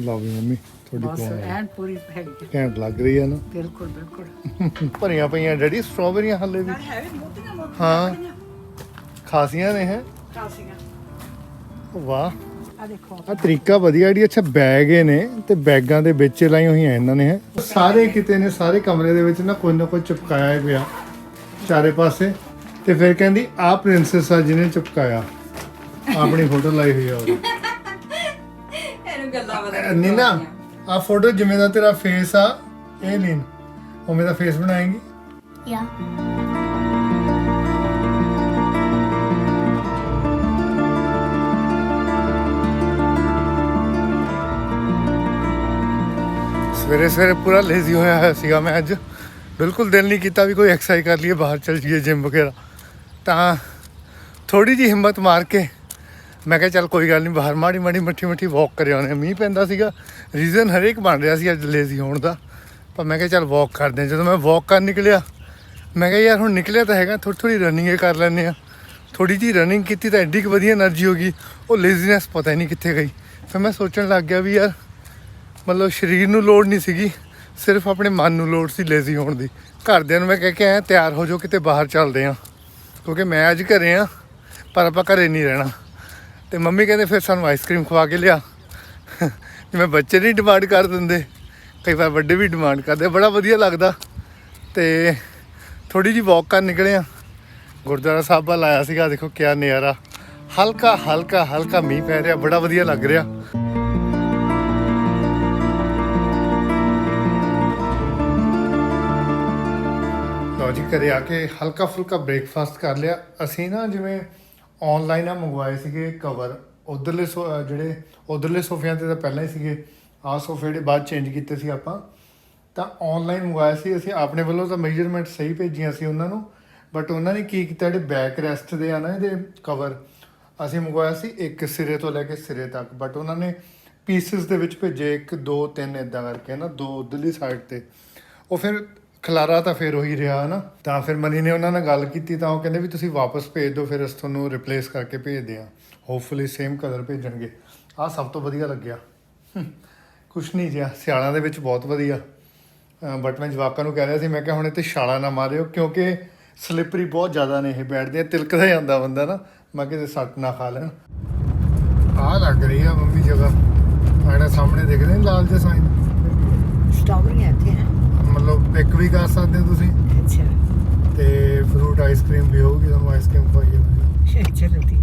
ਲਓ ਵੀ ਮੰਮੀ ਬਸ ਤੁਹਾਡੀ ਕੋਲ ਐਨ ਪੂਰੀ ਹੈ। ਘੈਂਟ ਲੱਗ ਰਹੀ ਹੈ ਨਾ? ਬਿਲਕੁਲ ਬਿਲਕੁਲ। ਭਰੀਆਂ ਪਈਆਂ ਡੈਡੀ ਸਟ੍ਰਾਬੇਰੀਆਂ ਹੱਲੇ ਵੀ? ਹੈ ਵੀ ਮੋਟੀਆਂ ਮੋਟੀਆਂ ਹਾਂ। ਖਾਸੀਆਂ ਨੇ ਹੈ? ਖਾਸੀਆਂ। ਵਾਹ। ਆ ਦੇਖੋ। ਆ ਤਰੀਕਾ ਵਧੀਆ ਜਿਹੜੀ ਅੱਛਾ ਬੈਗ ਨੇ ਤੇ ਬੈਗਾਂ ਦੇ ਵਿੱਚ ਲਾਈ ਹੋਈਆਂ ਇਹਨਾਂ ਨੇ ਹੈ? ਸਾਰੇ ਕਿਤੇ ਨੇ ਸਾਰੇ ਕਮਰੇ ਦੇ ਵਿੱਚ ਨਾ ਕੋਈ ਨਾ ਕੋਈ ਚਿਪਕਾਇਆ ਪਿਆ। ਚਾਰੇ ਪਾਸੇ। ਤੇ ਫਿਰ ਕਹਿੰਦੀ ਆ ਪ੍ਰਿੰਸੈਸ ਆ ਜਿਹਨੇ ਚਿਪਕਾਇਆ। ਆਪਣੀ ਫੋਟੋ ਲਾਈ ਹੋਈ ਆ ਉਹਦੀ। ਬਤਾ ਨੀਨਾ ਆ? ਫੋਟੋ ਜਿਵੇਂ ਦਾ ਤੇਰਾ ਫੇਸ ਆ ਇਹ ਲੀਨ ਉਵੇਂ ਦਾ ਫੇਸ ਬਣਾਏਂਗੀ? Yeah. ਸਵੇਰੇ ਸਵੇਰੇ ਪੂਰਾ ਲੇਜ਼ੀ ਹੋਇਆ ਹੋਇਆ ਸੀਗਾ ਮੈਂ ਅੱਜ। ਬਿਲਕੁਲ ਦਿਲ ਨਹੀਂ ਕੀਤਾ ਵੀ ਕੋਈ ਐਕਸਰਸਾਈਜ਼ ਕਰ ਲਈਏ ਬਾਹਰ ਚਲ ਜਾਈਏ ਜਿਮ ਵਗੈਰਾ। ਤਾਂ ਥੋੜੀ ਜੀ ਹਿੰਮਤ ਮਾਰ ਕੇ ਮੈਂ ਕਿਹਾ ਚੱਲ ਕੋਈ ਗੱਲ ਨਹੀਂ ਬਾਹਰ ਮਾੜੀ ਮਾੜੀ ਮੱਠੀ ਮੱਠੀ ਵਾਕ ਕਰ ਆਉਂਦੇ ਮੀਂਹ ਪੈਂਦਾ ਸੀਗਾ ਰੀਜ਼ਨ ਹਰੇਕ ਬਣ ਰਿਹਾ ਸੀ ਅੱਜ ਲੇਜ਼ੀ ਹੋਣ ਦਾ। ਪਰ ਮੈਂ ਕਿਹਾ ਚੱਲ ਵਾਕ ਕਰਦੇ ਆ। ਜਦੋਂ ਮੈਂ ਵਾਕ ਕਰਨ ਨਿਕਲਿਆ, ਮੈਂ ਕਿਹਾ ਯਾਰ ਹੁਣ ਨਿਕਲਿਆ ਤਾਂ ਹੈਗਾ ਥੋੜੀ ਥੋੜੀ ਰਨਿੰਗ ਕਰ ਲੈਣੇ ਆ। ਥੋੜੀ ਜੀ ਰਨਿੰਗ ਕੀਤੀ ਤਾਂ ਐਡੀ ਕੁ ਵਧੀਆ એનર્ਜੀ ਹੋ ਗਈ, ਉਹ ਲੇਜ਼ੀਨੈਸ ਪਤਾ ਹੀ ਨਹੀਂ ਕਿੱਥੇ ਗਈ। ਫਿਰ ਮੈਂ ਸੋਚਣ ਲੱਗ ਗਿਆ ਵੀ ਯਾਰ, ਮਤਲਬ ਸਰੀਰ ਨੂੰ ਲੋੜ ਨਹੀਂ ਸੀਗੀ, ਸਿਰਫ ਆਪਣੇ ਮਨ ਨੂੰ ਲੋੜ ਸੀ ਲੇਜ਼ੀ ਹੋਣ ਦੀ। ਘਰਦਿਆਂ ਨੂੰ ਮੈਂ ਕਹਿ ਕੇ ਆਇਆ, ਤਿਆਰ ਹੋ ਜਾਓ, ਕਿਤੇ ਬਾਹਰ ਚੱਲਦੇ ਆ। ਕਿਉਂਕਿ ਮੈਂ ਅੱਜ ਘਰੇ ਆ, ਪਰ ਆਪਾਂ ਘਰੇ ਨਹੀਂ ਰਹਿਣਾ। ਤੇ ਮੰਮੀ ਕਹਿੰਦੇ ਫਿਰ ਸਾਨੂੰ ਆਈਸਕ੍ਰੀਮ ਖਵਾ ਕੇ ਲਿਆ। ਜਿਵੇਂ ਬੱਚੇ ਨਹੀਂ ਡਿਮਾਂਡ ਕਰ ਦਿੰਦੇ। ਕਈ ਵਾਰ ਵੱਡੇ ਵੀ ਡਿਮਾਂਡ ਕਰਦੇ ਬੜਾ ਵਧੀਆ ਲੱਗਦਾ। ਤੇ ਥੋੜੀ ਜੀ ਵਾਕ ਕਰਨ ਨਿਕਲੇ ਆ। ਗੁਰਦੁਆਰਾ ਸਾਹਿਬ ਵੱਲ ਆਇਆ ਸੀਗਾ, ਦੇਖੋ ਕਿਆ ਨਜ਼ਾਰਾ। ਹਲਕਾ ਹਲਕਾ ਹਲਕਾ ਮੀਂਹ ਪੈ ਰਿਹਾ, ਬੜਾ ਵਧੀਆ ਲੱਗ ਰਿਹਾ। ਲਓ ਜੀ, ਘਰੇ ਆ ਕੇ ਹਲਕਾ ਫੁਲਕਾ ਬ੍ਰੇਕਫਾਸਟ ਕਰ ਲਿਆ। ਅਸੀਂ ਨਾ ਜਿਵੇਂ ਆਨਲਾਈਨ ਆ, ਮੰਗਵਾਏ ਸੀਗੇ ਕਵਰ ਉਧਰਲੇ ਜਿਹੜੇ ਉਧਰਲੇ ਸੋਫਿਆਂ ਤੇ ਤਾਂ ਪਹਿਲਾਂ ਹੀ ਸੀਗੇ। ਆਹ ਸੋਫੇ ਜਿਹੜੇ ਬਾਅਦ ਚੇਂਜ ਕੀਤੇ ਸੀ ਆਪਾਂ। ਤਾਂ ਆਨਲਾਈਨ ਮੰਗਵਾਇਆ ਸੀ। ਅਸੀਂ ਆਪਣੇ ਵੱਲੋਂ ਤਾਂ ਮੇਜਰਮੈਂਟ ਸਹੀ ਭੇਜੀਆਂ ਸੀ ਉਹਨਾਂ ਨੂੰ। ਬਟ ਉਹਨਾਂ ਨੇ ਕੀ ਕੀਤਾ, ਜਿਹੜੇ ਬੈਕ ਰੈਸਟ ਦੇ ਆ ਨਾ ਇਹਦੇ ਕਵਰ ਅਸੀਂ ਮੰਗਵਾਇਆ ਸੀ ਇੱਕ ਸਿਰੇ ਤੋਂ ਲੈ ਕੇ ਸਿਰੇ ਤੱਕ। ਬਟ ਉਹਨਾਂ ਨੇ ਪੀਸਸ ਦੇ ਵਿੱਚ ਭੇਜੇ 1 2 3 ਇਦਾਂ ਕਰਕੇ ਨਾ, ਦੋ ਉਧਰਲੀ ਸਾਈਡ ਤੇ। ਉਹ ਫਿਰ ਖਲਾਰਾ ਤਾਂ ਫਿਰ ਉਹੀ ਰਿਹਾ ਨਾ ਤਾਂ ਫਿਰ ਮਨੀ ਨੇ ਉਹਨਾਂ ਨਾਲ ਗੱਲ ਕੀਤੀ ਤਾਂ ਉਹ ਕਹਿੰਦੇ ਵੀ ਤੁਸੀਂ ਵਾਪਸ ਭੇਜ ਦਿਓ, ਫਿਰ ਅਸੀਂ ਤੁਹਾਨੂੰ ਰਿਪਲੇਸ ਕਰਕੇ ਭੇਜਦੇ ਹਾਂ। ਹੋਪਫੁਲੀ ਸੇਮ ਕਲਰ ਭੇਜਣਗੇ। ਆਹ ਸਭ ਤੋਂ ਵਧੀਆ ਲੱਗਿਆ। ਕੁਛ ਨਹੀਂ ਜਿਆ ਸਿਆਲਾਂ ਦੇ ਵਿੱਚ ਬਹੁਤ ਵਧੀਆ। ਬਟ ਮੈਂ ਜਵਾਕਾਂ ਨੂੰ ਕਹਿ ਰਿਹਾ ਸੀ, ਮੈਂ ਕਿਹਾ ਹੁਣ ਇੱਥੇ ਛਾਲਾ ਨਾ ਮਾਰਿਓ, ਕਿਉਂਕਿ ਸਲਿਪਰੀ ਬਹੁਤ ਜ਼ਿਆਦਾ ਨੇ ਇਹ ਬੈਠਦੇ ਆ ਤਿਲਕਦਾ ਜਾਂਦਾ ਬੰਦਾ ਨਾ। ਮੈਂ ਕਿਤੇ ਸੱਟ ਨਾ ਖਾ ਲੈਣ। ਆਹ ਲੱਗ ਰਹੀ ਆ ਮੰਮੀ ਜਗ੍ਹਾ। ਆੜਾ ਸਾਹਮਣੇ ਦਿਖਦੇ ਨੇ ਲਾਲ ਜਿਹੇ ਸਾਈਨ ਸਟ੍ਰਾਬੇਰੀਆਂ ਇੱਥੇ, ਹੈ? ਮਤਲਬ ਪਿਕ ਵੀ ਕਰ ਸਕਦੇ ਹੋ ਤੁਸੀਂ। ਅੱਛਾ। ਤੇ ਫਰੂਟ ਆਈਸਕ੍ਰੀਮ ਵੀ ਹੋਊਗੀ ਤੁਹਾਨੂੰ ਆਈਸਕ੍ਰੀਮ ਖਵਾਈਏ ਚਲੋ ਠੀਕ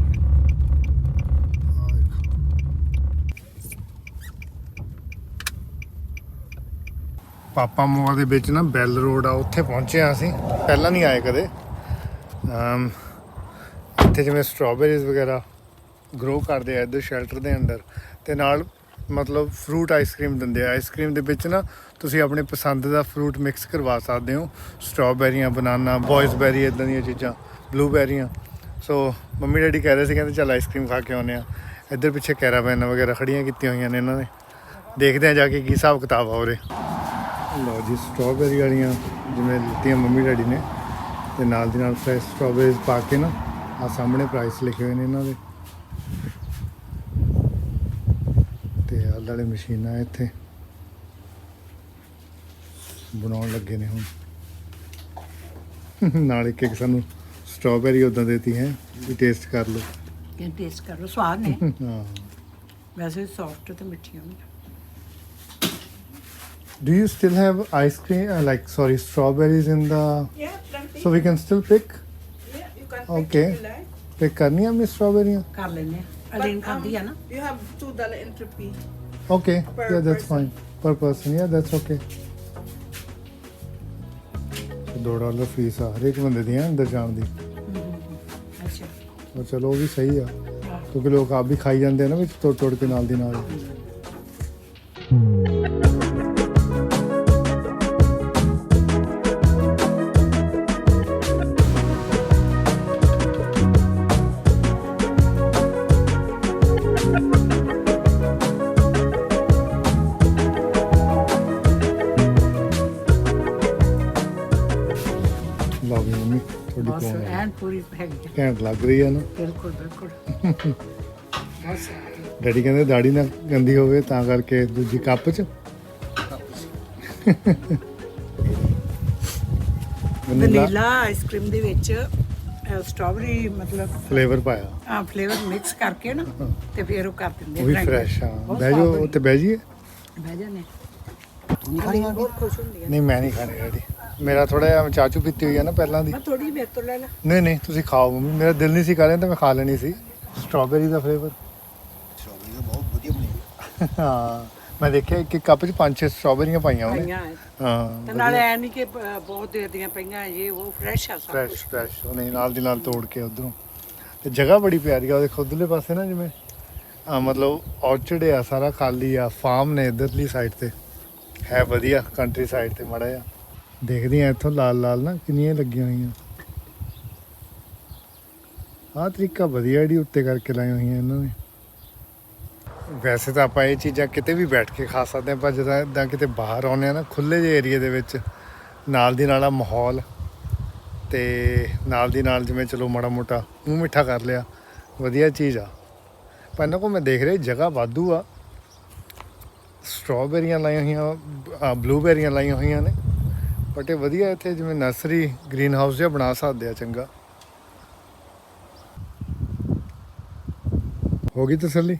ਪਾਪਾ ਮੋਆ ਦੇ ਵਿੱਚ ਨਾ ਬੈਲ ਰੋਡ ਆ ਉੱਥੇ ਪਹੁੰਚੇ ਆ ਅਸੀਂ। ਪਹਿਲਾਂ ਨਹੀਂ ਆਏ ਕਦੇ। ਅਮ ਇੱਥੇ ਜਿਵੇਂ ਸਟ੍ਰਾਬੇਰੀਜ਼ ਵਗੈਰਾ ਗਰੋ ਕਰਦੇ ਆ ਇੱਧਰ ਸ਼ੈਲਟਰ ਦੇ ਅੰਦਰ। ਤੇ ਨਾਲ ਮਤਲਬ ਫਰੂਟ ਆਈਸਕ੍ਰੀਮ ਦਿੰਦੇ ਆ। ਆਈਸਕ੍ਰੀਮ ਦੇ ਵਿੱਚ ਨਾ ਤੁਸੀਂ ਆਪਣੇ ਪਸੰਦ ਦਾ ਫਰੂਟ ਮਿਕਸ ਕਰਵਾ ਸਕਦੇ ਹੋ। ਸਟ੍ਰਾਬੇਰੀਆਂ ਬਨਾਨਾ ਬॉयਜ਼ ਬੈਰੀ ਇਦਾਂ ਦੀਆਂ ਚੀਜ਼ਾਂ ਬਲੂਬੈਰੀਆਂ ਸੋ ਮੰਮੀ ਡੈਡੀ ਕਹਿ ਰਹੇ ਸੀ, ਕਹਿੰਦੇ ਚੱਲ ਆਈਸਕ੍ਰੀਮ ਖਾ ਕੇ ਆਉਂਦੇ ਆ ਇੱਧਰ ਪਿੱਛੇ ਕੈਰਾਵੈਨ ਵਗੈਰਾ ਖੜੀਆਂ ਕੀਤੀਆਂ ਹੋਈਆਂ ਨੇ ਇਹਨਾਂ ਨੇ। ਦੇਖਦੇ ਆ ਜਾ ਕੇ ਕੀ ਹਿਸਾਬ ਕਿਤਾਬ ਆ ਉਰੇ। ਲਓ ਜੀ ਸਟ੍ਰਾਬੇਰੀ ਵਾਲੀਆਂ ਜਿਵੇਂ ਲਿੱਤੀਆਂ ਮੰਮੀ ਡੈਡੀ ਨੇ। ਤੇ ਨਾਲ ਦੀ ਨਾਲ ਫਰੈਸ਼ ਸਟ੍ਰਾਬੇਰੀਜ਼ ਪਾ ਕੇ ਨਾ ਆ ਸਾਹਮਣੇ ਪ੍ਰਾਈਸ ਲਿਖੇ ਹੋਏ ਨੇ ਇਹਨਾਂ ਦੇ। ਤੇ ਆਹ ਵਾਲੇ ਮਸ਼ੀਨਾਂ ਇੱਥੇ ਬਣਾਉਣ ਲੱਗੇ ਨੇ ਹੁਣ ਨਾਲ ਇੱਕ ਇੱਕ ਸਾਨੂੰ ਸਟ੍ਰਾਬੇਰੀ ਉਦਾਂ ਦੇਤੀ ਹੈ ਵੀ ਟੇਸਟ ਕਰ ਲਓ ਇਹ ਟੇਸਟ ਕਰੋ ਸਵਾਦ ਨੇ ਹਾਂ ਵੈਸੇ ਸੌਫਟ ਤੇ ਮਿੱਠੀਆਂ ਵੀ Do you still have ice cream, uh, like sorry, strawberries in the? Yeah, plenty. So we can still pick. Yeah, you can Okay. pick if you like. Pick करनी है हमने strawberries. ਕਰ ਲੈਨੇ ਆ Um, ਖਾਂਦੀ ਆ ਨਾ You have two dollar entry fee. Okay. Per yeah, that's person. fine. Per person. Yeah, that's okay. ਦੋ ਡਾਲਰ ਫੀਸ ਆ ਹਰੇਕ ਬੰਦੇ ਦੀ ਹੈ ਅੰਦਰ ਜਾਣ ਦੀ ਅੱਛਾ ਉਹ ਚਲੋ ਉਹ ਵੀ ਸਹੀ ਆ ਕਿਉਂਕਿ ਲੋਕ ਆਪ ਵੀ ਖਾਈ ਜਾਂਦੇ ਆ ਨਾ ਵਿੱਚ ਤੋੜ ਤੋੜ ਕੇ ਨਾਲ ਦੀ ਨਾਲ ਪੂਰੀ ਹੈਗੀ ਹੈ। ਘੈਂਟ ਲੱਗ ਰਹੀ ਹੈ ਨਾ। ਬਿਲਕੁਲ ਬਿਲਕੁਲ। ਬਸ ਡੈਡੀ ਕਹਿੰਦੇ ਦਾੜੀ ਨਾ ਗੰਦੀ ਹੋਵੇ ਤਾਂ ਕਰਕੇ ਦੂਜੀ ਕੱਪ 'ਚ। ਵਨੀਲਾ। ਵਨੀਲਾ ਆਈਸਕ੍ਰੀਮ ਦੇ ਵਿੱਚ ਸਟ੍ਰਾਬੇਰੀ ਮਤਲਬ ਫਲੇਵਰ ਪਾਇਆ। ਆ ਫਲੇਵਰ ਮਿਕਸ ਕਰਕੇ ਨਾ ਤੇ ਫਿਰ ਉਹ ਕਰ ਦਿੰਦੇ ਉਹ ਵੀ grind ਫਰੈਸ਼ ਆ। ਬਹੁਤ ਬਹਿ ਸਵਾਦ ਜਾਓ ਉੱਤੇ ਬਹਿ ਜਾਈਏ। ਬਣੀ। ਬਹਿ ਜਾਂਦੇ ਬਹੁਤ ਖੁਸ਼ ਹੁੰਦੀ ਆ। ਨਹੀਂ ਮੈਂ ਨਹੀਂ ਖਾਣੀ ਡੈਡੀ। ਮੇਰਾ ਥੋੜਾ ਜਿਹਾ ਚਾਚੂ ਪੀਤੀ ਹੋਈ ਆ ਨਾ ਪਹਿਲਾਂ ਦੀ। ਮੈਂ ਥੋੜੀ ਮੇਰੇ ਤੋਂ ਲੈ ਲਾ। ਨਹੀਂ ਨਹੀਂ ਤੁਸੀਂ ਖਾਓ ਮੰਮੀ ਮੇਰਾ ਦਿਲ ਨਹੀਂ ਸੀ ਕਰ ਰਿਹਾ ਤਾਂ ਮੈਂ ਖਾ ਲੈਣੀ ਸੀ। ਸਟ੍ਰਾਬੇਰੀ ਦਾ ਫਲੇਵਰ ਸਟ੍ਰਾਬੇਰੀ ਤਾਂ ਬਹੁਤ ਵਧੀਆ ਬਣੀ ਹਾਂ ਮੈਂ ਦੇਖਿਆ ਇੱਕ ਇੱਕ ਕੱਪ 'ਚ ਪੰਜ ਛੇ ਸਟ੍ਰਾਬੇਰੀਆਂ ਪਾਈਆਂ ਉਹਨੇ। ਪਈਆਂ ਐ। ਹਾਂ ਤੇ ਨਾਲੇ ਐ ਨਹੀਂ ਕਿ ਬਹੁਤ ਦੇਰ ਦੀਆਂ ਪਈਆਂ ਇਹ ਉਹ ਫਰੈਸ਼ ਆ ਸਭ ਫਰੈਸ਼ ਕੁਛ। ਫਰੈਸ਼ ਉਹਨੇ ਨਾਲ ਦੀ ਨਾਲ ਤੋੜ ਕੇ ਉਧਰੋਂ। ਤੇ ਜਗ੍ਹਾ ਬੜੀ ਪਿਆਰੀ ਆ ਉਹਦੇ ਖੁੱਦਲੇ ਪਾਸੇ ਨਾ ਜਿਵੇਂ ਆ ਮਤਲਬ ਔਰਚਰਡ ਆ ਸਾਰਾ ਖਾਲੀ ਆ ਫਾਰਮ ਨੇ ਇਧਰਲੀ ਸਾਈਡ ਤੇ। ਹੈ ਵਧੀਆ ਕੰਟਰੀ ਸਾਈਡ ਤੇ ਮੜਾ ਆ ਦੇਖਦੇ ਆ ਇੱਥੋਂ ਲਾਲ ਲਾਲ ਨਾ ਕਿੰਨੀਆਂ ਲੱਗੀਆਂ ਹੋਈਆਂ। ਆਹ ਤਰੀਕਾ ਵਧੀਆ ਜਿਹੜੀ ਉੱਤੇ ਕਰਕੇ ਲਾਈਆਂ ਹੋਈਆਂ ਇਹਨਾਂ ਨੇ। ਵੈਸੇ ਤਾਂ ਆਪਾਂ ਇਹ ਚੀਜ਼ਾਂ ਕਿਤੇ ਵੀ ਬੈਠ ਕੇ ਖਾ ਸਕਦੇ ਹਾਂ, ਪਰ ਜਦੋਂ ਇਦਾਂ ਕਿਤੇ ਬਾਹਰ ਆਉਂਦੇ ਆ ਨਾ ਖੁੱਲੇ ਜਿਹੇ ਏਰੀਆ ਦੇ ਵਿੱਚ, ਨਾਲ ਦੀ ਨਾਲ ਆ ਮਾਹੌਲ ਤੇ ਨਾਲ ਦੀ ਨਾਲ ਜਿਵੇਂ ਚਲੋ ਮਾੜਾ ਮੋਟਾ ਮੂੰਹ ਮਿੱਠਾ ਕਰ ਲਿਆ, ਵਧੀਆ ਚੀਜ਼ ਆ। ਪਰ ਇਹਨਾਂ ਕੋਲ ਮੈਂ ਦੇਖ ਰਿਹਾ ਜਗ੍ਹਾ ਵਾਧੂ ਆ। ਸਟ੍ਰਾਬੇਰੀਆਂ ਲਾਈਆਂ ਹੋਈਆਂ ਬਲੂਬੇਰੀਆਂ ਲਾਈਆਂ ਹੋਈਆਂ ਨੇ। ਬਟ ਇਹ ਵਧੀਆ ਇੱਥੇ ਜਿਵੇਂ ਨਰਸਰੀ ਗ੍ਰੀਨ ਹਾਊਸ ਜਿਹਾ ਬਣਾ ਸਕਦੇ ਆ ਚੰਗਾ। ਹੋ ਗਈ ਤਸੱਲੀ?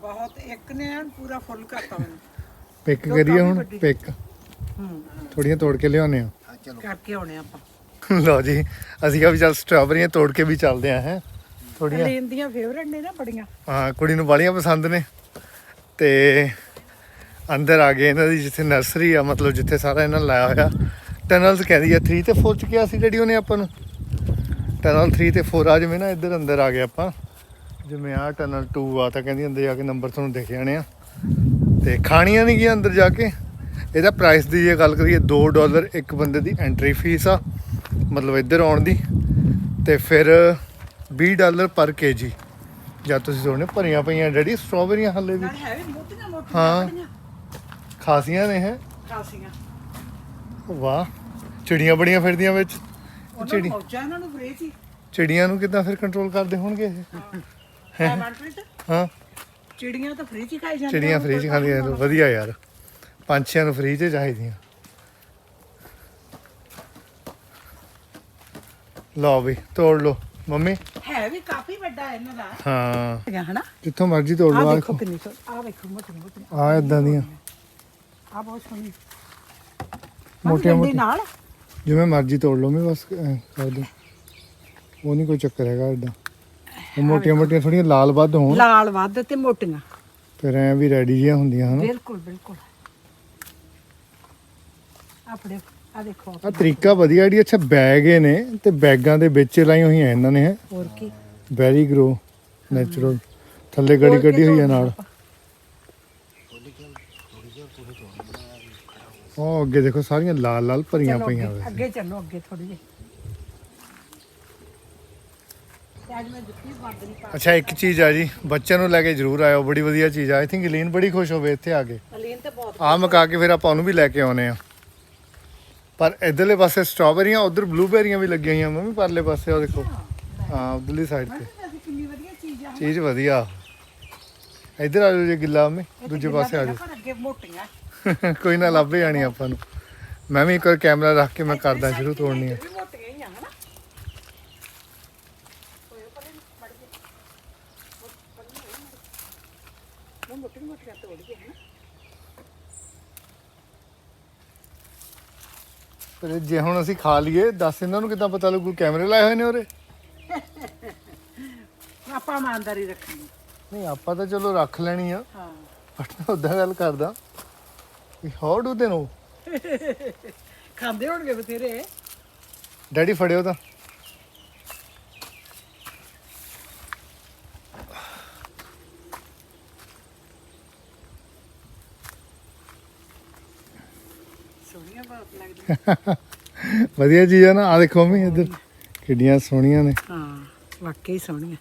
ਬਹੁਤ ਇੱਕ ਨੇ ਐਨ ਪੂਰਾ ਫੁੱਲ ਕਰਤਾ ਮੈਨੂੰ। ਪਿਕ ਕਰੀਏ ਹੁਣ। ਪਿਕ? ਹੂੰ। ਥੋੜੀਆਂ ਤੋੜ ਕੇ ਲਿਆਉਨੇ ਆ। ਕਰਕੇ ਆਉਣੇ ਆਪਾਂ। ਲਓ ਜੀ ਅਸੀਂ ਕਿਹਾ ਵੀ ਚੱਲ ਸਟ੍ਰਾਬੇਰੀਆਂ ਤੋੜ ਕੇ ਵੀ ਚੱਲਦੇ ਆ ਹੈ? ਥੋੜੀਆਂ। ਲੈਣ ਦੀਆਂ ਫੇਵਰਟ ਨੇ ਨਾ ਬੜੀਆਂ। ਹਾਂ ਕੁੜੀ ਨੂੰ ਬਾਲੀਆਂ ਪਸੰਦ ਨੇ। ਤੇ ਅੰਦਰ ਆ ਗਏ ਇਹਨਾਂ ਦੀ ਜਿੱਥੇ ਨਰਸਰੀ ਆ ਮਤਲਬ ਜਿੱਥੇ ਸਾਰਾ ਇਹਨਾਂ ਲਾਇਆ ਹੋਇਆ। ਟਨਲਸ ਕਹਿੰਦੀ ਆ 3 ਤੇ 4 ਚ ਕਿਹਾ ਸੀ ਜਿਹੜੀ ਉਹਨੇ ਆਪਾਂ ਨੂੰ। ਟਨਲ 3 ਤੇ 4 ਆ ਜਿਵੇਂ ਨਾ ਇੱਧਰ ਅੰਦਰ ਆ ਗਏ ਆਪਾਂ। ਜਿਵੇਂ ਆ ਟਨਲ 2 ਆ ਤਾਂ ਕਹਿੰਦੀ ਅੰਦਰ ਜਾ ਕੇ ਨੰਬਰ ਤੁਹਾਨੂੰ ਦਿਖ ਜਾਣੇ ਆ। ਤੇ ਖਾਣੀਆਂ ਨਹੀਂ ਗਿਆ ਅੰਦਰ ਜਾ ਕੇ। ਇਹਦਾ ਪ੍ਰਾਈਸ ਦੀ ਜੇ ਗੱਲ ਕਰੀਏ 2 ਡਾਲਰ ਇੱਕ ਬੰਦੇ ਦੀ ਐਂਟਰੀ ਫੀਸ ਆ ਮਤਲਬ ਇੱਧਰ ਆਉਣ ਦੀ। ਤੇ ਫਿਰ 20 ਡਾਲਰ ਪਰ ਕੇਜੀ ਜਦ ਤੁਸੀਂ ਸੋਣੇ ਭਰੀਆਂ ਪਈਆਂ ਡੈਡੀ ਸਟ੍ਰਾਬੇਰੀਆਂ ਹੱਲੇ ਵੀ। ਹੈ ਵੀ ਮੋਟੀਆਂ ਮੋਟੀਆਂ ਹਾਂ। ਬੜੀਆਂ ਖਾਸੀਆਂ ਨੇ ਹੈ? ਖਾਸੀਆਂ। ਵਾਹ ਚਿੜੀਆਂ ਬੜੀਆਂ ਫਿਰਦੀਆਂ ਵਿੱਚ। ਉਹਨਾਂ ਚਿੜੀ ਨੂੰ ਮੌਜਾਂ ਇਹਨਾਂ ਨੂੰ ਫਰੇ ਸੀ। ਚਿੜੀਆਂ ਨੂੰ ਕਿੱਦਾਂ ਫਿਰ ਕੰਟਰੋਲ ਕਰਦੇ ਹੋਣਗੇ ਇਹ? ਹੈ। ਮਨਪ੍ਰੀਤ ਹਾਂ ਚਿੜੀਆਂ ਤਾਂ ਫ੍ਰੀ ਚ ਹੀ ਖਾਈ ਜਾਂਦੀਆਂ ਚਿੜੀਆਂ ਫ੍ਰੀ ਚ ਖਾਂਦੀਆਂ ਨੇ, ਵਧੀਆ ਯਾਰ। ਪੰਛੀਆਂ ਨੂੰ ਫ੍ਰੀ ਚ ਚਾਹੀਦੀਆਂ। ਲਓ ਵੀ ਤੋੜ ਲਓ। ਮੰਮੀ? ਹੈ ਵੀ ਕਾਫੀ ਵੱਡਾ ਇਹਨਾਂ ਦਾ। ਹਾਂ। ਹਨਾ? ਜਿੱਥੋਂ ਮਰਜ਼ੀ ਤੋੜ ਆ ਲਓ ਦੇਖੋ ਕਿੰਨੀ ਸੋ ਆ ਵੇਖੋ ਮੋਟੀ ਮੋਟੀ। ਆ ਇਦਾਂ ਦੀਆਂ। ਆ ਬਹੁਤ ਸੋਹਣੀ। ਮੋਟੀਆਂ ਮੋਟੀਆਂ ਮੋਟੀਆਂ। ਨਾਲ? ਜਿਵੇਂ ਮਰਜ਼ੀ ਤੋੜ ਲਓ ਮੈਂ ਬਸ ਐਂ ਕਰ ਦੋ। ਉਹ ਨਹੀਂ ਕੋਈ ਚੱਕਰ ਹੈਗਾ ਇਦਾਂ ਉਹ ਮੋਟੀਆਂ ਮੋਟੀਆਂ ਥੋੜੀਆਂ ਲਾਲ ਵੱਧ ਹੋਣ। ਲਾਲ ਵੱਧ ਤੇ ਮੋਟੀਆਂ। ਫਿਰ ਐ ਵੀ ਰੈਡੀ ਜੀਆਂ ਹੁੰਦੀਆਂ ਹਨ? ਬਿਲਕੁਲ ਬਿਲਕੁਲ। ਆਪਣੇ ਆ ਦੇਖੋ ਆ ਤਰੀਕਾ ਵਧੀਆ ਜਿਹੜੀ ਅੱਛਾ ਬੈਗ ਇਹ ਨੇ ਤੇ ਬੈਗਾਂ ਦੇ ਵਿੱਚ ਲਾਈਆਂ ਹੋਈਆਂ ਇਹਨਾਂ ਨੇ ਹੈ। ਹੋਰ ਕੀ? ਵੈਰੀ ਗਰੋ ਨੈਚੁਰਲ ਥੱਲੇ ਗੜੀ ਕੱਢੀ ਹੋਈ ਹੈ ਨਾਲ ਆਪਾਂ? ਉਹ ਅੱਗੇ ਦੇਖੋ ਸਾਰੀਆਂ ਲਾਲ ਲਾਲ ਭਰੀਆਂ ਚਲੋ ਪਈਆਂ ਅੱਗੇ- ਚੱਲੋ ਅੱਗੇ ਥੋੜੀ ਜਿਹੀ। ਤੇ ਅੱਜ ਮੈਂ ਜੁੱਤੀ ਬੰਦ ਨਹੀਂ ਪਾ ਅੱਛਾ ਇੱਕ ਚੀਜ਼ ਆ ਜੀ ਬੱਚਿਆਂ ਨੂੰ ਲੈ ਕੇ ਜ਼ਰੂਰ ਆਇਓ ਬੜੀ ਵਧੀਆ ਚੀਜ਼ ਆ। ਆਈ ਥਿੰਕ ਲੀਨ ਬੜੀ ਖੁਸ਼ ਹੋਵੇ ਇੱਥੇ ਆ ਕੇ। ਅਲੀਨ ਤੇ ਬਹੁਤ ਆ ਮਕਾ ਕੇ ਫਿਰ ਆਪਾਂ ਉਹਨੂੰ ਵੀ ਲੈ ਕੇ ਆਉਨੇ ਆ। ਪਰ ਇਧਰਲੇ ਪਾਸੇ ਸਟ੍ਰਾਬੇਰੀਆਂ ਉਧਰ ਬਲੂਬੇਰੀਆਂ ਵੀ ਲੱਗੀਆਂ ਹੋਈਆਂ ਮੰਮੀ ਪਰਲੇ ਪਾਸੇ ਉਹ ਦੇਖੋ। ਹਾਂ ਉਧਰਲੀ ਸਾਈਡ ਤੇ। ਅਸੀਂ ਕਿੰਨੀ ਵਧੀਆ ਚੀਜ਼ ਆ ਚੀਜ਼ ਵਧੀਆ। ਇਧਰ ਆ ਜਾਓ ਜੇ ਗਿੱਲਾ ਮੰਮੀ ਦੂਜੇ ਪਾਸੇ ਆ ਪਰ ਅੱਗੇ ਮੋਟੀਆਂ। ਜਾਓ ਕੋਈ ਨਾ ਲੱਭੇ ਜਾਣੀ ਆਪਾਂ ਨੂੰ। ਮੈਂ ਵੀ ਇੱਕ ਵਾਰ ਕੈਮਰਾ ਰੱਖ ਕੇ ਮੈਂ ਕਰਦਾ ਸ਼ੁਰੂ ਤੋੜਨੀ ਆ। ਫਿਰ ਜੇ ਹੁਣ ਅਸੀਂ ਖਾ ਲਈਏ ਦੱਸ ਇਹਨਾਂ ਨੂੰ ਕਿੱਦਾਂ ਪਤਾ ਲੱਗੂ? ਕੈਮਰੇ ਲਾਏ ਹੋਏ ਨੇ ਉਰੇ? ਆਪਾਂ ਇਮਾਨਦਾਰੀ ਰੱਖਣੀ। ਨਹੀਂ ਆਪਾਂ ਤਾਂ ਚਲੋ ਰੱਖ ਲੈਣੀ ਆ। ਹਾਂ। ਬਟ ਉਦਾਂ ਗੱਲ ਕਰਦਾ। ਵੀ ਹਾਊ ਡੂ ਦੇ ਨੋ ਖਾਂਦੇ ਹੋਣਗੇ ਬਥੇਰੇ। ਡੈਡੀ ਫੜਿਓ ਤਾਂ। ਸੋਹਣੀਆਂ ਬਹੁਤ ਲੱਗਦੀਆਂ ਵਧੀਆ ਚੀਜ਼ ਆ ਨਾ ਆ ਦੇਖੋ ਮੰਮੀ ਇੱਧਰ ਕਿੱਡੀਆਂ ਸੋਹਣੀਆਂ ਨੇ। ਹਾਂ ਵਾਕਈ ਸੋਹਣੀਆਂ।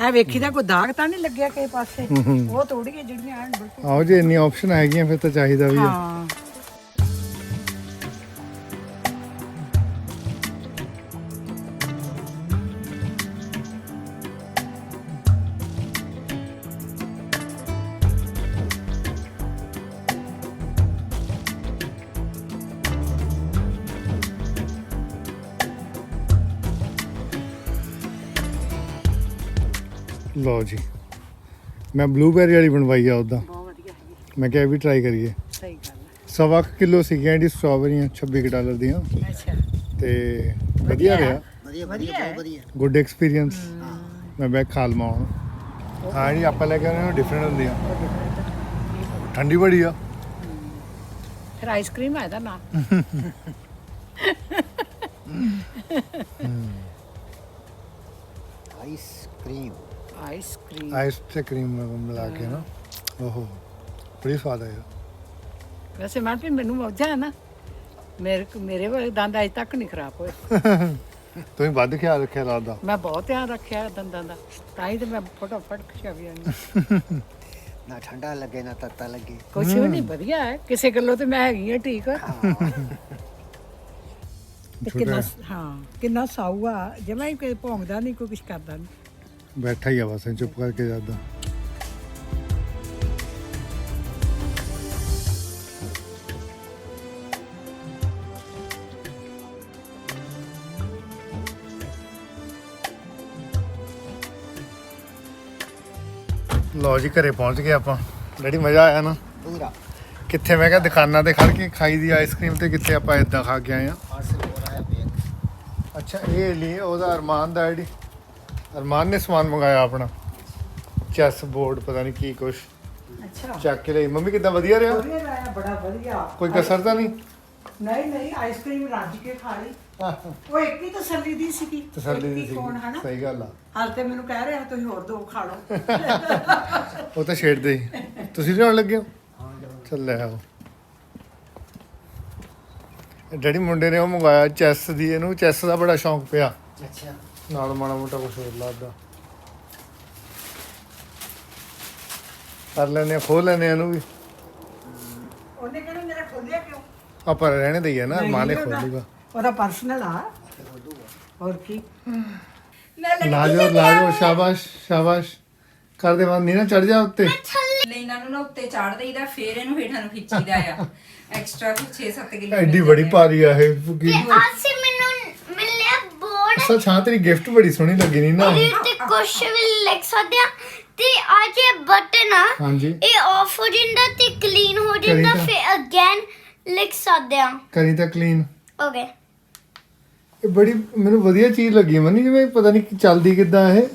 ਐ ਵੇਖੀ ਦਾ ਕੋਈ ਦਾਗ ਤਾਂ ਨਹੀਂ ਲੱਗਿਆ ਕਿਸੇ ਪਾਸੇ? ਉਹ ਤੋੜੀਏ ਜਿਹੜੀਆਂ ਐਨ ਬਿਲਕੁਲ ਆਓ ਜੇ ਇੰਨੀ ਆਪਸ਼ਨ ਹੈਗੀਆਂ ਫਿਰ ਤਾਂ ਚਾਹੀਦਾ ਵੀ ਆ। ਹਾਂ। ਲਓ ਜੀ। ਮੈਂ ਬਲੂਬੈਰੀ ਵਾਲੀ ਬਣਵਾਈ ਆ ਉਦਾਂ। ਬਹੁਤ ਵਧੀਆ ਮੈਂ ਕਿਹਾ ਇਹ ਵੀ ਟਰਾਈ ਕਰੀਏ। ਸਹੀ ਗੱਲ ਹੈ ਸਵਾ ਕੁ ਕਿਲੋ ਸੀਗੀਆਂ ਜਿਹੜੀ ਸਟ੍ਰਾਬੇਰੀਆਂ 26 ਕੁ ਡਾਲਰ ਦੀਆਂ। ਅੱਛਾ। ਤੇ ਵਧੀਆ ਰਿਹਾ ਵਧੀਆ ਵਧੀਆ ਵਧੀਆ ਹੈ। ਬਹੁਤ ਵਧੀਆ। ਗੁੱਡ ਐਕਸਪੀਰੀਅੰਸ ਮੈਂ ਬੈਗ ਖਾਲ ਮਾਉਣ ਹਾਂ ਜੀ ਆਪਾਂ ਲੈ ਕੇ ਆਉਣੇ ਡਿਫਰੈਂਟ ਹੁੰਦੀ ਆ। ਠੰਡੀ ਬੜੀ ਆ। ਫਿਰ ਆਈਸਕ੍ਰੀਮ ਹੈ ਇਹਦਾ ਨਾਮ ice cream ice cream ice ਤੇ ਕਰੀਮ ਮਿਲਾ ਕੇ ਨਾ। ਓਹੋ ਬੜੀ ਸਵਾਦ ਆਇਆ ਵੈਸੇ ਮੈਂ ਵੀ ਮੈਨੂੰ ਮੌਜਾ ਹੈ ਨਾ। ਮੇਰੇ ਮੇਰੇ ਵਾਲੇ ਦੰਦ ਅਜੇ ਤੱਕ ਨਹੀਂ ਖਰਾਬ ਹੋਏ। ਤੁਸੀਂ ਵੱਧ ਖਿਆਲ ਰੱਖਿਆ ਰਾਤ ਦਾ? ਮੈਂ ਬਹੁਤ ਧਿਆਨ ਰੱਖਿਆ ਦੰਦਾਂ ਦਾ। ਤਾਂ ਹੀ ਤੇ ਮੈਂ ਫਟਾਫਟ ਖਿਆਵੀ ਆਈ। ਨਾ ਠੰਡਾ ਲੱਗੇ ਨਾ ਤੱਤਾ ਲੱਗੇ। ਕੁਛ ਵੀ ਨਹੀਂ ਵਧੀਆ ਹੈ। ਕਿਸੇ ਗੱਲੋਂ ਤੇ ਮੈਂ ਹੈਗੀ ਆ ਠੀਕ। ਤੇ ਕਿੰਨਾ ਹਾਂ ਕਿੰਨਾ ਸਾਊ ਆ। ਜਮਾ ਹੀ ਕੋਈ ਭੌਂਕਦਾ ਨਹੀਂ ਕੋਈ ਕੁਛ ਕਰਦਾ ਨਹੀਂ। ਬੈਠਾ ਹੀ ਆ ਬਸ ਚੁੱਪ ਕਰਕੇ ਜਾਂਦਾ। ਲਓ ਜੀ ਘਰੇ ਪਹੁੰਚ ਗਏ ਆਪਾਂ। ਡੈਡੀ ਮਜ਼ਾ ਆਇਆ ਨਾ? ਪੂਰਾ। ਕਿੱਥੇ? ਮੈਂ ਕਿਹਾ ਦੁਕਾਨਾਂ ਤੇ ਖੜ ਕੇ ਖਾਈ ਦੀ ਆਈਸਕ੍ਰੀਮ ਤੇ ਕਿੱਥੇ ਆਪਾਂ ਇਦਾਂ ਖਾ ਕੇ ਆਏ ਆ? ਅੱਛਾ ਇਹ ਲਈ ਉਹਦਾ ਅਰਮਾਨ ਦਾ ਆਈਡੀ ਅਰਮਾਨ ਨੇ ਸਮਾਨ ਮੰਗਾਇਆ ਆਪਣਾ। ਚੈਸ ਬੋਰਡ ਪਤਾ ਨਹੀਂ ਕੀ ਕੁਛ। ਅੱਛਾ। ਚੱਕ ਕੇ ਲਈ। ਮੰਮੀ ਕਿੱਦਾਂ ਵਧੀਆ ਰਿਹਾ? ਵਧੀਆ ਲਾਇਆ ਬੜਾ ਵਧੀਆ। ਕੋਈ ਕਸਰ ਤਾਂ ਨਹੀਂ ਨਹੀਂ ਨਹੀਂ ਆਈਸਕ੍ਰੀਮ ਰੱਜ ਕੇ ਖਾ ਲਈ। ਉਹ ਇੱਕ ਹੀ ਤਸੱਲੀ ਦੀ ਸੀਗੀ। ਤਸੱਲੀ ਦੀ ਸੀ ਕੌਣ ਹਨਾ? ਸਹੀ ਗੱਲ ਆ। ਹਾਲ ਤੇ ਮੈਨੂੰ ਕਹਿ ਰਿਹਾ ਤੁਸੀਂ ਹੋਰ ਦੋ ਖਾ ਲਓ। ਉਹ ਤਾਂ ਛੇੜਦੇ ਹੀ। ਤੁਸੀਂ ਲਿਆਉਣ ਲੱਗੇ ਹੋ? ਚੱਲ ਲੈ ਆਓ। ਡੈਡੀ ਮੁੰਡੇ ਨੇ ਉਹ ਮੰਗਾਇਆ ਚੈਸ ਦੀ। ਇਹਨੂੰ ਚੈਸ ਦਾ ਬੜਾ ਸ਼ੌਂਕ ਪਿਆ। ਅੱਛਾ। ਨਾਲ ਮਾੜਾ ਮੋਟਾ ਕੁਛ ਹੋਰ ਲੱਗਦਾ ਕਰ ਲੈਨੇ ਆ ਖੋਲ ਲੈਨੇ ਆ ਇਹਨੂੰ ਵੀ। ਉਹਨੇ ਕਹਿੰਦਾ ਮੇਰਾ ਖੋਲਿਆ ਕਿਉਂ? ਆਪਾਂ ਰਹਿਣੇ ਦਈਏ ਨਾ ਮਾਂ ਨੇ ਨਹੀਂ, ਖੋਲ ਉਹਦਾ- ਲੂਗਾ ਉਹਦਾ ਪਰਸਨਲ ਆ। ਹੋਰ ਕੀ? ਲਾਜੋ ਲਾਜੋ ਸ਼ਾਬਾਸ਼ ਸ਼ਾਬਾਸ਼। ਕਰ ਦੇ ਬੰਦ ਨਹੀਂ ਨਾ ਚੜ ਜਾ ਉੱਤੇ। ਲੈ ਇਹਨਾਂ ਨੂੰ ਨਾ ਉੱਤੇ ਚਾੜ ਦੇਈਦਾ ਫੇਰ ਇਹਨੂੰ ਹੇਠਾਂ ਨੂੰ ਖਿੱਚੀਦਾ ਆ। ਐਕਸਟਰਾ 6-7 ਕਿਲੋ ਐਡੀ ਬੜੀ ਭਾਰੀ ਆ ਇਹ ਕੀ ਮੈਨੂੰ ਅਸਲ ਛਾਂ ਤੇਰੀ ਗਿਫਟ ਬੜੀ ਸੋਹਣੀ ਲੱਗੀ ਨਹੀਂ ਨਾ ਉਹਦੇ ਉੱਤੇ ਕੁਛ ਵੀ ਲਿਖ ਸਕਦੇ। ਆ ਤੇ ਅੱਜ ਇਹ ਬਟਨ ਆ ਹਾਂਜੀ। ਇਹ ਆਫ ਹੋ ਜਾਂਦਾ ਤੇ ਕਲੀਨ ਹੋ ਜਾਂਦਾ। ਫਿਰ ਅਗੇਨ ਲਿਖ ਸਕਦੇ ਆ। ਕਰੀ ਤਾਂ ਕਲੀਨ ਓਕੇ ਇਹ ਬੜੀ ਮੈਨੂੰ ਵਧੀਆ ਚੀਜ਼ ਲੱਗੀ ਮਨੀ ਜਿਵੇਂ ਪਤਾ ਨਹੀਂ ਚੱਲਦੀ ਕਿੱਦਾਂ ਇਹ।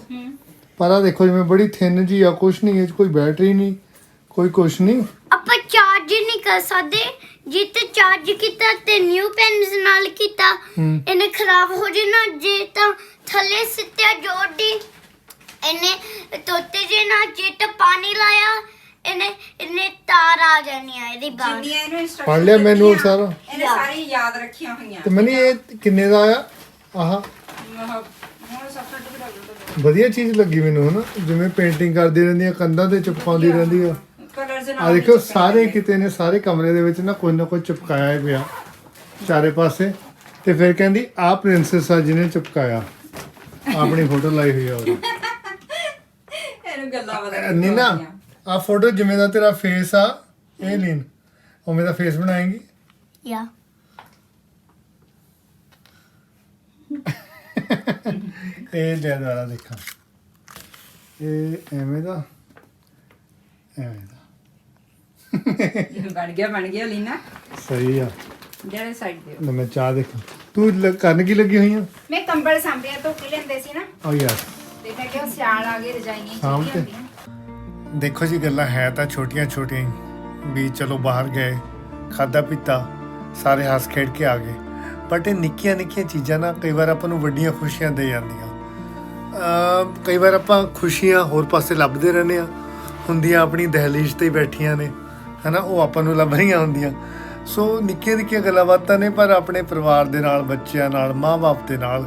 ਪਰ ਆ ਦੇਖੋ ਜਿਵੇਂ ਬੜੀ ਥਿਨ ਜੀ ਆ ਕੁਛ ਨਹੀਂ ਇਹ 'ਚ ਕੋਈ ਬੈਟਰੀ ਨਹੀਂ ਕੋਈ ਕੁਛ ਨਹੀਂ ਆਪਾਂ ਚਾਰਜ ਨਹੀਂ ਕਰ ਸਕਦੇ। ਜੇ ਤੇ ਚਾਰਜ ਕੀਤਾ ਤੇ ਨਿਊ ਪੈਨਸ ਨਾਲ ਕੀਤਾ। ਹੂੰ। ਇਹਨੇ ਖਰਾਬ ਹੋ ਜਾਣਾ ਜੇ ਤਾਂ ਥੱਲੇ ਸਿੱਟਿਆ ਜੋੜੀ ਇਹਨੇ ਤੋਤੇ ਜੇ ਨਾ ਜੇ ਤਾਂ ਪਾਣੀ ਲਾਇਆ। ਇਹਨੇ ਇਹਨੇ ਤਾਰ ਆ ਜਾਣੀ ਆ ਇਹਦੀ ਬਾਹਰ ਜਿੰਨੀਆਂ ਇਹਨੂੰ ਪੜ੍ਹ ਇਨਸਟਰਕਸ਼ਨ ਲਿਆ manual ਸਾਰਾ? ਇਹਨੇ ਸਾਰੀ ਯਾਦ ਰੱਖੀਆਂ ਹੋਈਆਂ। ਤੇ ਮਨੀ ਇਹ ਕਿੰਨੇ ਦਾ ਆਇਆ? ਆਹ। ਆਹ, ਹੁਣ ਸਫਰ ਵੀ ਲੱਗਦਾ ਵਧੀਆ ਚੀਜ਼ ਲੱਗੀ ਮੈਨੂੰ ਹਨਾ? ਜਿਵੇਂ ਪੇਂਟਿੰਗ ਕਰਦੀ ਰਹਿੰਦੀ ਆ ਕੰਧਾਂ ਤੇ ਚਿਪਕਾਉਂਦੀ ਰਹਿੰਦੀ ਆ। ਕਲਰਸ ਆ ਦੇਖੋ ਸਾਰੇ ਕਿਤੇ ਨੇ ਸਾਰੇ ਕਮਰੇ ਦੇ ਵਿੱਚ ਨਾ ਕੋਈ ਨਾ ਕੋਈ ਚਿਪਕਾਇਆ ਹੀ ਪਿਆ ਚਾਰੇ ਪਾਸੇ। ਤੇ ਫਿਰ ਕਹਿੰਦੀ ਆ ਪ੍ਰਿੰਸੈਸ ਆ ਜਿਹਨੇ ਚਿਪਕਾਇਆ। ਆਪਣੀ ਫੋਟੋ ਲਾਈ ਹੋਈ ਆ ਉਹਦੀ। ਇਹਨੂੰ ਗੱਲਾਂ ਬਦਲ ਨੀਨਾ ਆ ਫੋਟੋ ਜਿਵੇਂ ਦਾ ਤੇਰਾ ਫੇਸ ਆ ਇਹ ਲੀਨ ਉਵੇਂ ਦਾ ਫੇਸ ਬਣਾਏਂਗੀ। ਯਾ। ਇਹ ਲੈ ਦੁਆਰਾ ਦੇਖਾਂ। ਇਹ ਐਵੇਂ ਦਾ ਐਵੇਂ ਦਾ। ਬਣ ਗਿਆ ਬਣ ਗਿਆ ਲੀਨਾ। ਸਹੀ ਆ। ਜਿਹੜੇ ਸਾਈਡ ਦੇ ਲੈ ਮੈਂ ਚਾਹ ਦੇਖਾਂ। ਤੂੰ ਲ- ਕਰਨ ਕੀ ਲੱਗੀ ਹੋਈ ਆ? ਮੈਂ ਕੰਬਲ ਸਾਂਭਿਆ ਤੋਂ ਕਿ ਲੈਂਦੇ ਸੀ ਨਾ। ਓ ਯਾਰ। ਤੇ ਮੈਂ ਕਿਹਾ ਸਿਆਲ ਆ ਗਏ ਰਜਾਈਆਂ ਸਾਂਭ ਚਾਹੀਦੀਆਂ ਤੇ। ਹੁੰਦੀਆਂ ਦੇਖੋ ਜੀ ਗੱਲਾਂ ਹੈ ਤਾਂ ਛੋਟੀਆਂ ਛੋਟੀਆਂ ਹੀ। ਵੀ ਚਲੋ ਬਾਹਰ ਗਏ ਖਾਦਾ ਪੀਤਾ ਸਾਰੇ ਹੱਸ ਖੇਡ ਕੇ ਆ ਗਏ। ਬਟ ਇਹ ਨਿੱਕੀਆਂ ਨਿੱਕੀਆਂ ਚੀਜ਼ਾਂ ਨਾ ਕਈ ਵਾਰ ਆਪਾਂ ਨੂੰ ਵੱਡੀਆਂ ਖੁਸ਼ੀਆਂ ਦੇ ਜਾਂਦੀਆਂ। ਅ ਕਈ ਵਾਰ ਆਪਾਂ ਖੁਸ਼ੀਆਂ ਹੋਰ ਪਾਸੇ ਲੱਭਦੇ ਰਹਿੰਦੇ ਆ ਹੁੰਦੀਆਂ ਆਪਣੀ ਦਹਲੀਜ਼ ਤੇ ਹੀ ਬੈਠੀਆਂ ਨੇ। ਹਨਾ, ਉਹ ਆਪਾਂ ਨੂੰ ਲੱਭ ਰਹੀਆਂ ਹੁੰਦੀਆਂ। ਸੋ ਨਿੱਕੀਆਂ ਨਿੱਕੀਆਂ ਗੱਲਾਂ ਬਾਤਾਂ ਨੇ, ਪਰ ਆਪਣੇ ਪਰਿਵਾਰ ਦੇ ਨਾਲ, ਬੱਚਿਆਂ ਨਾਲ, ਮਾਂ-ਬਾਪ ਦੇ ਨਾਲ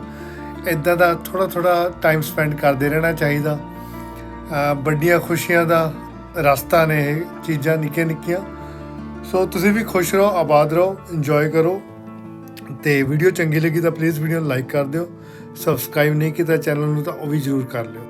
ਇਦਾਂ ਦਾ ਥੋੜਾ ਥੋੜਾ ਟਾਈਮ ਸਪੈਂਡ ਕਰਦੇ ਰਹਿਣਾ ਚਾਹੀਦਾ। ਵੱਡੀਆਂ ਖੁਸ਼ੀਆਂ ਦਾ ਰਸਤਾ ਨੇ ਇਹ ਚੀਜ਼ਾਂ ਨਿੱਕੀਆਂ ਨਿੱਕੀਆਂ। ਸੋ ਤੁਸੀਂ ਵੀ ਖੁਸ਼ ਰਹੋ, ਆਬਾਦ ਰਹੋ ਇੰਜੋਏ ਕਰੋ। ਤੇ ਵੀਡੀਓ ਚੰਗੀ ਲੱਗੀ ਤਾਂ ਪਲੀਜ਼ ਵੀਡੀਓ ਨੂੰ ਲਾਈਕ ਕਰ ਦਿਓ। ਸਬਸਕ੍ਰਾਈਬ ਨਹੀਂ ਕੀਤਾ ਚੈਨਲ ਨੂੰ ਤਾਂ ਉਹ ਵੀ ਜ਼ਰੂਰ ਕਰ ਲਿਓ।